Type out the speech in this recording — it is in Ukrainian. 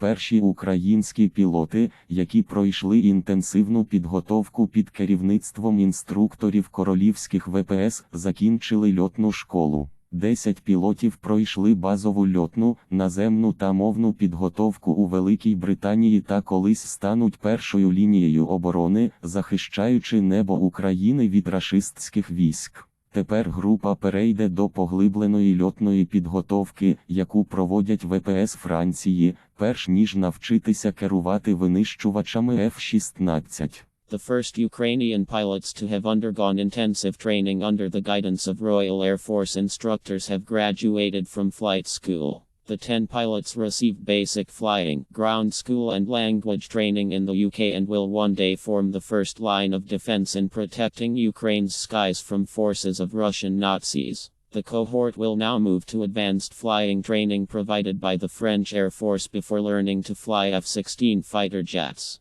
Перші українські пілоти, які пройшли інтенсивну підготовку під керівництвом інструкторів королівських ВПС, закінчили льотну школу. Десять пілотів пройшли базову льотну, наземну та мовну підготовку у Великій Британії та колись стануть першою лінією оборони, захищаючи небо України від рашистських військ. Тепер група перейде до поглибленої льотної підготовки, яку проводять ВПС Франції, перш ніж навчитися керувати винищувачами F-16. The first Ukrainian pilots to have undergone intensive training under the guidance of Royal Air Force instructors have graduated from flight school. The 10 pilots received basic flying, ground school, and language training in the UK and will one day form the first line of defense in protecting Ukraine's skies from forces of Russian Nazis. The cohort will now move to advanced flying training provided by the French Air Force before learning to fly F 16 fighter jets.